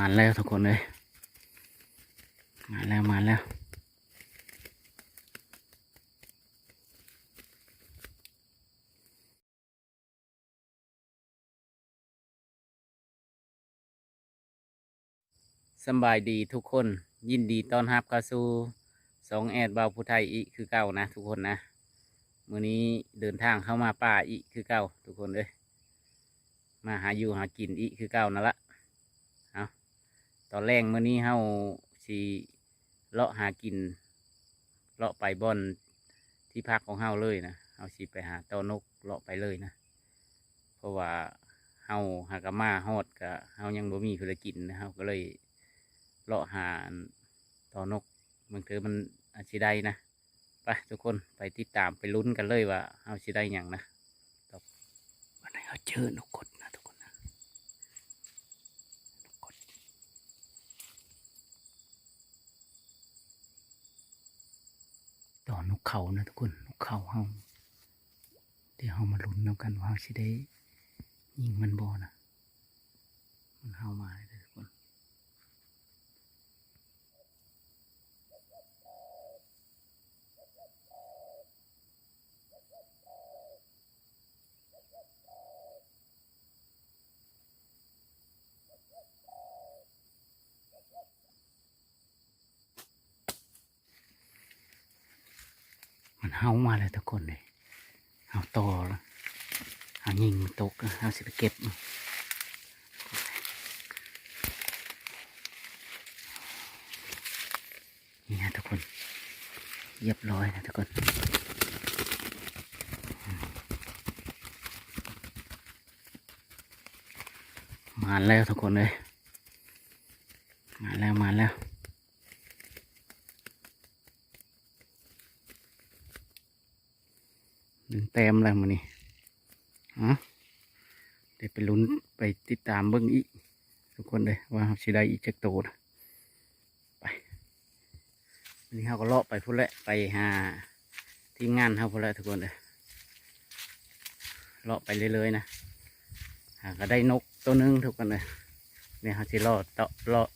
มาแล้วทุกคนเลยมาแล้วมาแล้วสบายดีทุกคนยินดีต้อนรับเข้าสู่สองแอดบาวผู้ไทยอีคือเก่านะ ทุกคนนะมื้อนี้เดินทางเข้ามาป่าอีคือเก่าทุกคนเลยมาหาอยู่หากินอีคือเก่านั่นละ อนแรกมื้อนี้เฮาสิเลาะหากิน เลาะไปบอนที่พักของเฮาเลยนะเฮาสิไปหาเต้านกเลาะไปเลยนะ เพราะว่าเฮาหากะมาฮอดกะเฮายังบ่มีเพื่อกินนะเฮาก็เลยเลาะหาต่อนกมันคือมันอาจสิได้นะไปทุกคนไปติดตามไปลุ้นกันเลยว่าเอาสิได้อย่างนะต่อวันนี้เขาเจอนกกดนะทุกคนนะนกกดต่อ นกเขานะทุกคนนกเขาเฮาเดี๋ยวเฮามาลุ้นนำกันว่าเฮาสิได้ยิงมันบ่นะมันเฮามาเลยทุกคน มัน เฮามาเลยทุกคนเลยเอาต่อแล้วเอายิงมันตกเอาสิไปเก็บนนี่นะทุกคนเรียบร้อยนะทุกคนมาแล้วทุกคนเลย มาแล้วมาแล้ว หนึ่งแต้มแล้วมันนี่ฮะเดี๋ยวไปลุ้นไปติดตามเบิ้งอีกทุกคนเลยว่าเราสิได้อีกจักโตนะไปวันนี้เราก็เลาะไปพุ่นแหละไปหาทีมงานเราพุ่นแหละทุกคนเลยเลาะไปเรื่อยๆนะหาก็ได้นกตัวหนึงทุกคนเลยเนี่ยเราสิเลาะต่อเลาะ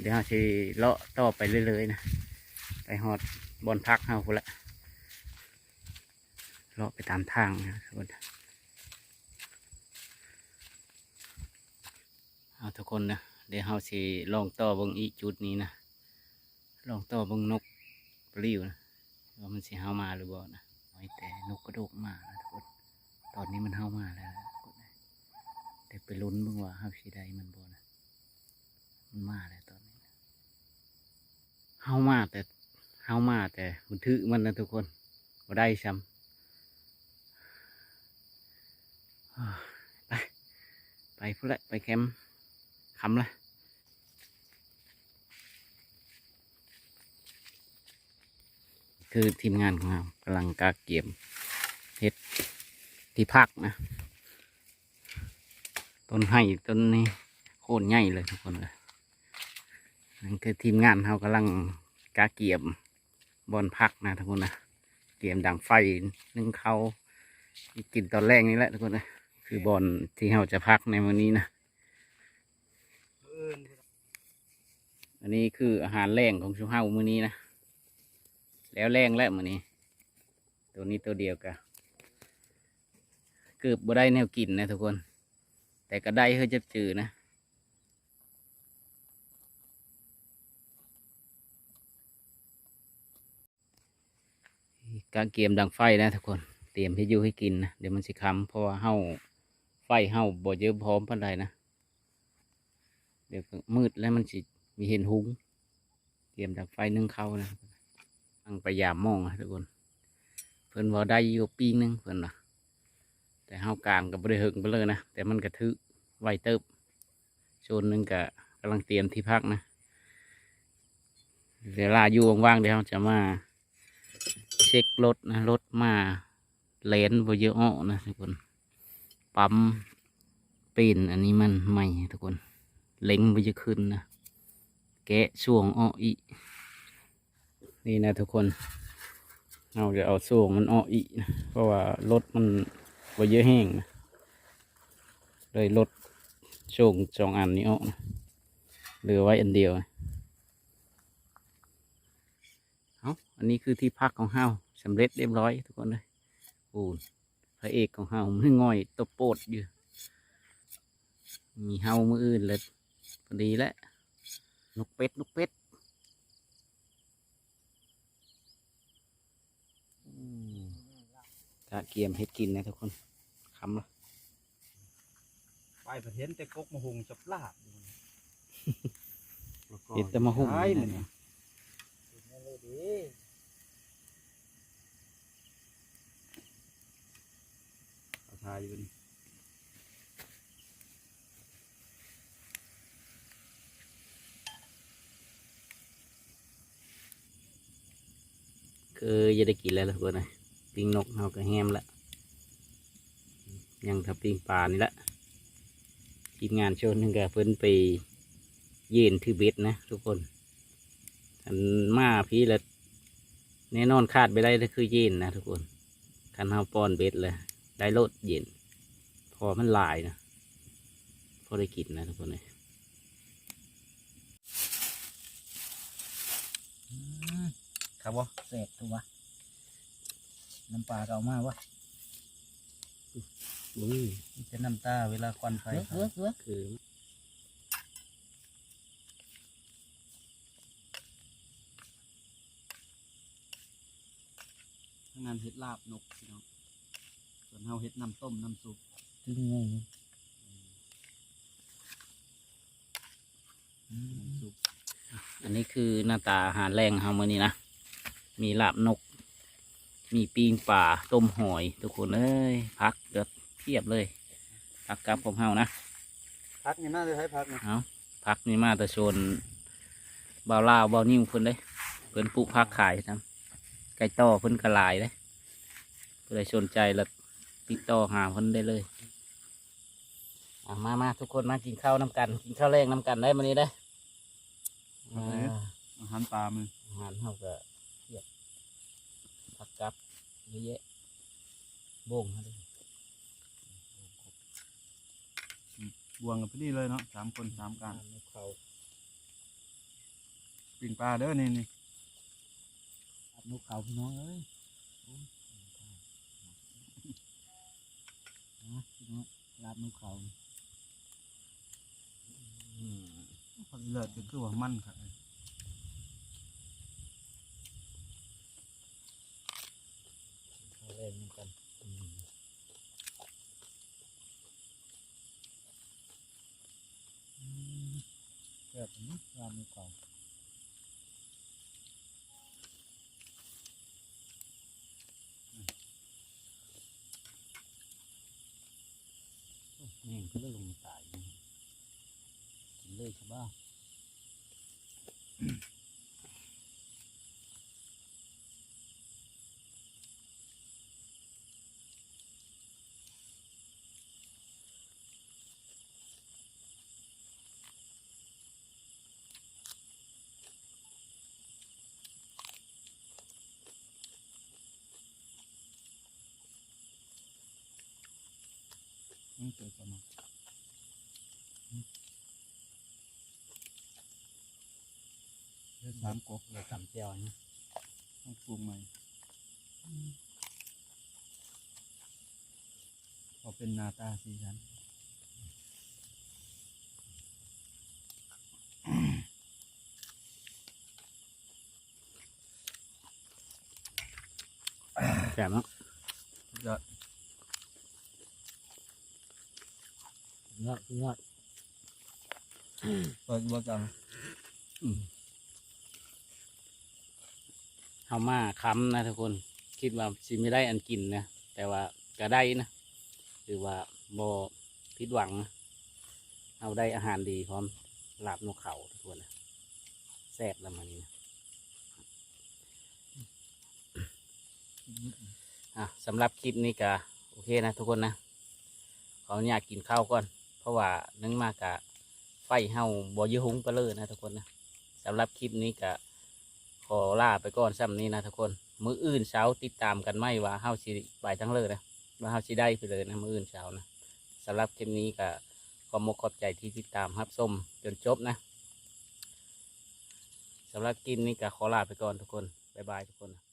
เดี๋ยวเราสิเลาะต่อไปเรื่อยๆนะไปหอดบอนพักเราพุ่นแหละ เลาะไปตามทางนะทุกคนเอาทุกคนนะเดี๋ยวเราสิลองต่อเบงอีจุดนี้นะลองต่อเบงนกปลิวนะว่ามันสิเฮามาหรือบ่นะไว้แต่นกกระโดกมานะทุกคนตอนนี้มันเฮามาแล้วนะทุกคนนะเดี๋ยวไปลุ้นบิ่งว่าเฮาสิได้มันบ่นะมันมาแล้วตอนนี้เฮามาแต่เฮามาแต่มันถือมันนะทุกคนบ่ได้ซ้ำ ไปไปพุ่นละไปแคมป์คำละคือทีมงานของเรากำลังกาเกียมเฮ็ดที่พักนะ ต้นไห้ต้นนี้โค่นใหญ่เลยทุกคนเลยนั่นคือทีมงานเขากำลังกาเกียมบอนพักนะทุกคนนะเตรียมดังไฟนึ่งเขากินตอนแรกนี่แหละทุกคนนะ คือบอลที่เราจะพักในวันนี้นะ อันนี้คืออาหารแรงของชูเฮามื้อนี้นะ แล้วแรงแล้วมื้อนี้ ตัวนี้ตัวเดียวกันเกือบบ่ได้แนวกินนะทุกคน แต่ก็ได้เพื่อจะจือนะการเกมดังไฟนะทุกคน เตรียมให้อยู่ให้กินนะ เดี๋ยวมันสิคำเพราะว่าเฮา ไฟเฮาบ่เยอะพร้อมปานใดนะ เดี๋ยวมืดแล้วมันสิมีเห็นหุงเตรียมดักไฟนึ่งเข้านะตั้งไปยามมองนะทุกคน เพิ่นว่าได้อยู่ปีนึงเพิ่นนะแต่เฮากลางก็บ่ได้หึงไปเลยนะ แต่มันกระทึไวเติบโซนหนึงก็กำลังเตรียมที่พักนะเวลาอยู่ว่างๆเดี๋ยวจะมาเช็ครถนะรถมาเลนบ่เยอะอ้อนะทุกคน ปั๊มเปีนอันนี้มันใหม่ทุกคน เล็งบ่จะขึ้นนะ แกะช่วงอ้ออีนี่นะทุกคน เราจะเอาช่วงมันอ้ออีนะเพราะว่ารถมันบ่เยอะแห้งนะเลยรถช่วงสองอันนี้อ้อนะเหลือไว้อันเดียวเอาอันนี้คือที่พักของเฮาสำเร็จเรียบร้อยทุกคนเลยปูน ระเอกของเฮามือง่อยตบโปดอยู่ มีเฮามืออื่นเลยพอดีแล้วนกเป็ดนกเป็ดอืมกะเกียมเฮ็ดกินนะทุกคนคำละไปประเทศแต่กกมะฮงจับลาบอยู่นี่เห็ดแต่มาหุ่มใช่นี่มันนะ อาทายอยู่นี่คือจะได้กินแล้วทุกคนเลยปิ้งนกเฮาก็แฮมละยังทับปิ้งปลานี่ละทีมงานชว์หนึงก็เพิ่นไปเย็นถือเบ็ดนะทุกคนอันมาพี่ละแน่นอนคาดไปได้ก็คือเย็นนะทุกคนคันเฮาป้อนเบ็ดเลย ได้โลดเย็น พอมันหลายนะ พอได้กินนะทุกคนเลยครับบ่แสบตัววะน้ำปลาก็เอามาวะอุ้ยมีแต่น้ำตาเวลาควันไฟเฮ้ยเฮ้ยคือทำงานเฮ็ดลาบนกพี่น้อง ส่วนเฮาเฮ็ดน้ำต้มน้ำซุปตึงงงน้ำซุปอันนี้คือหน้าตาอาหารแรงของเฮามื่อนี้นะ มีลาบนก มีปีงป่าต้มหอย ทุกคนเอ้ยพักเกือบเทียบเลยพักกับของเฮานะพักนี่น่าจะใช้พักนะเอาพักนี่มาแต่ชนเบาลาวเบานิ่วเพิ่นเลยเพิ่นปลูกพักขายทำไก่ต่อเพิ่นกระลายเลยเพื่อสนใจแล้ว ติดต่อหาเพิ่นได้เลยอะมามาทุกคนมากินข้าวน้ำกัน กินข้าวแรงน้ำกันได้มานี้ได้ออ่าอาหารปลามืออาหารเขาก็เทียบผักกับเยอะแยะโบ่งเขาด้วยบวงกับพอดีเลยเนาะสามคนสามการนกเขาปิ่งปลาเด้อนี่นี่นกเขาพี่น้องเอ้ย นะพี่น้องลาบนกเขาอืมพอดีเลิศก็คือว่ามันค่ะเล่นกันแบบนี้ลาบนกเขา แม่งก็เลยลงตายกินเลยใช่ป่ะ มันเกิดประมาณเฮ็ดสามกกเราจำเจียวนะต้องปรุงใหม่พอเป็นหนาตาสีสันแซ่บเนาะจะ เนื้อเนื้อเปิดบัวจังเฮามาค้ำนะทุกคน คิดว่าสิไม่ได้อันกินนะ แต่ว่าก็ได้นะหรือว่าบ่ผิดหวังนะเอาได้อาหารดีพร้อมลาบนกเขาทุกคนนะแซ่บแล้วมันนี้นะอะสำหรับคลิปนี้ก็โอเคนะทุกคนนะขออนุญาตกินข้าวก่อนเพ ราะว่านึ่งมากกะไฟเฮาบ่ยืหุงไปเลยนะทุกคนนะสำหรับคลิปนี้ก็ขอลาไปก่อนซ้ำนี้นะทุกคน มืออื่นเช้าติดตามกันไหมว่าเฮาสิไปทั้งเลยนะว่าเฮาสิได้ไปเลยนะมืออื่นเช้านะสำหรับคลิปนี้ก็ขอมกขอบใจที่ติดตามครับชมจนจบนะสำหรับกินนี่ก็ขอลาไปก่อนทุกคนบ๊ายบายทุกคน